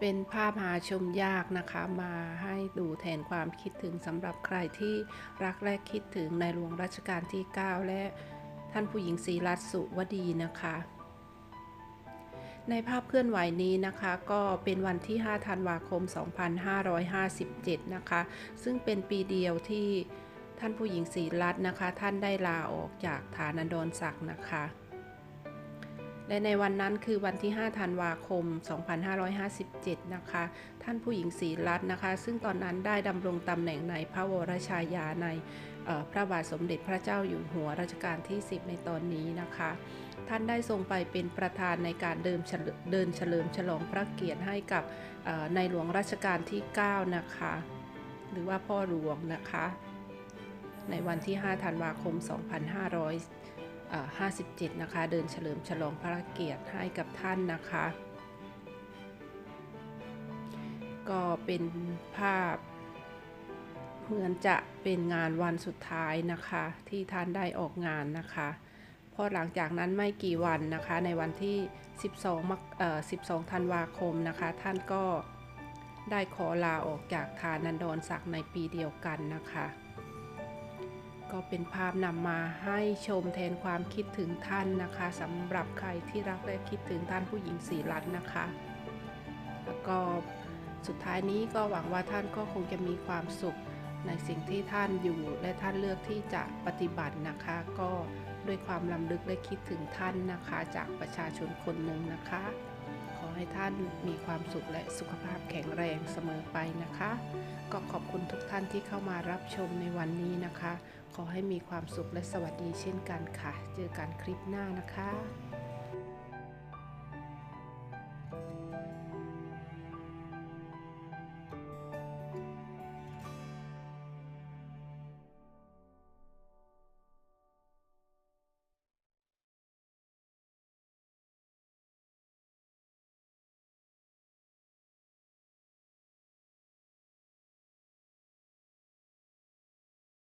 เป็นภาพหาชมยากนะคะมาให้ดูแทนความคิดถึงสำหรับใครที่รักและคิดถึงในหลวงรัชกาลที่ 9 และท่านผู้หญิงศรีรัตน์สุวดีนะคะ ในภาพเคลื่อนไหวนี้นะคะก็เป็นวันที่ 5 ธันวาคม 2557 นะคะ ซึ่งเป็นปีเดียวที่ท่านผู้หญิงศรีรัตน์นะคะ ท่านได้ลาออกจากฐานันดรศักดิ์นะคะ และในวันนั้นคือวันที่ 5 ธันวาคม 2557 นะคะ ท่านผู้หญิงศรีรัตน์นะคะ ซึ่งตอนนั้นได้ดำรงตำแหน่งในพระวรชายาในพระบาทสมเด็จพระเจ้าอยู่หัวรัชกาลที่ 10 ในตอนนี้นะคะ ท่านได้ทรงไปเป็นประธานในการเดินเฉลิมเดินเฉลิมฉลองพระเกียรติให้กับในหลวงรัชกาลที่ 9 นะคะ หรือว่าพ่อหลวงนะคะ ในวันที่ 5 ธันวาคม 255 57 นะคะ เดินเฉลิมฉลองพระเกียรติให้กับท่านนะคะ ก็เป็นภาพ เหมือนจะเป็นงานวันสุดท้ายนะคะ ที่ท่านได้ออกงานนะคะเพราะหลังจากนั้นไม่กี่วันนะคะ ในวันที่ 12มกเอ่อ12 ธันวาคมนะคะ ท่านก็ได้ขอลาออกจากฐานันดรศักดิ์ในปีเดียวกันนะคะ ก็เป็นภาพนำมาให้ชมแทนความคิดถึงท่านนะคะสำหรับใครที่รักและคิดถึงท่านผู้หญิงศรีรัตน์นะคะ แล้วก็สุดท้ายนี้ก็หวังว่าท่านก็คงจะมีความสุขในสิ่งที่ท่านอยู่และท่านเลือกที่จะปฏิบัตินะคะ ก็ด้วยความลำลึกและคิดถึงท่านนะคะ จากประชาชนคนหนึ่งนะคะ ให้ท่านมีความสุขและสุขภาพแข็งแรงเสมอไปนะคะ ก็ขอบคุณทุกท่านที่เข้ามารับชมในวันนี้นะคะ ขอให้มีความสุขและสวัสดีเช่นกันค่ะ เจอกันคลิปหน้านะคะ